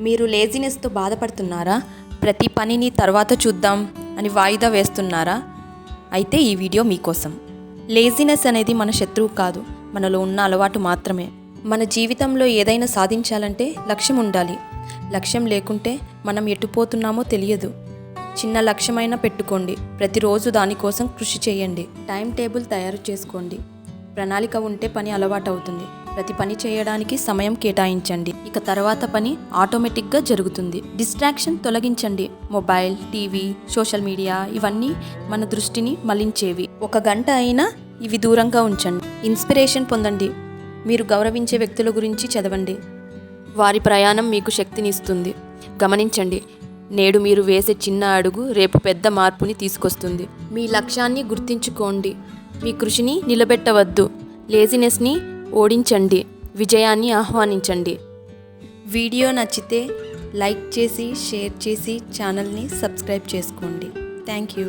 మీరు లేజినెస్తో బాధపడుతున్నారా? ప్రతి పనిని తర్వాత చూద్దాం అని వాయిదా వేస్తున్నారా? అయితే ఈ వీడియో మీకోసం. లేజినెస్ అనేది మన శత్రువు కాదు మనలో ఉన్న అలవాటు మాత్రమే. మన జీవితంలో ఏదైనా సాధించాలంటే లక్ష్యం ఉండాలి. లక్ష్యం లేకుంటే మనం ఎటుపోతున్నామో తెలియదు. చిన్న లక్ష్యమైనా పెట్టుకోండి. ప్రతిరోజు దానికోసం కృషి చేయండి. టైం టేబుల్ తయారు చేసుకోండి. ప్రణాళిక ఉంటే పని అలవాటు అవుతుంది. ప్రతి పని చేయడానికి సమయం కేటాయించండి. ఇక తర్వాత పని ఆటోమేటిక్గా జరుగుతుంది. డిస్ట్రాక్షన్ తొలగించండి. మొబైల్ టీవీ సోషల్ మీడియా ఇవన్నీ మన దృష్టిని మలించేవి ఒక గంట అయినా ఇవి దూరంగా ఉంచండి. ఇన్స్పిరేషన్ పొందండి. మీరు గౌరవించే వ్యక్తుల గురించి చదవండి. వారి ప్రయాణం మీకు శక్తినిస్తుంది గమనించండి. నేడు మీరు వేసే చిన్న అడుగు రేపు పెద్ద మార్పుని తీసుకొస్తుంది. మీ లక్ష్యాన్ని గుర్తించుకోండి. మీ కృషిని నిలబెట్టవద్దు. లేజినెస్ని ఓడించండి. విజయాన్ని ఆహ్వానించండి. వీడియో నచ్చితే లైక్ చేసి షేర్ చేసి ఛానల్ని సబ్స్క్రైబ్ చేసుకోండి. Thank you.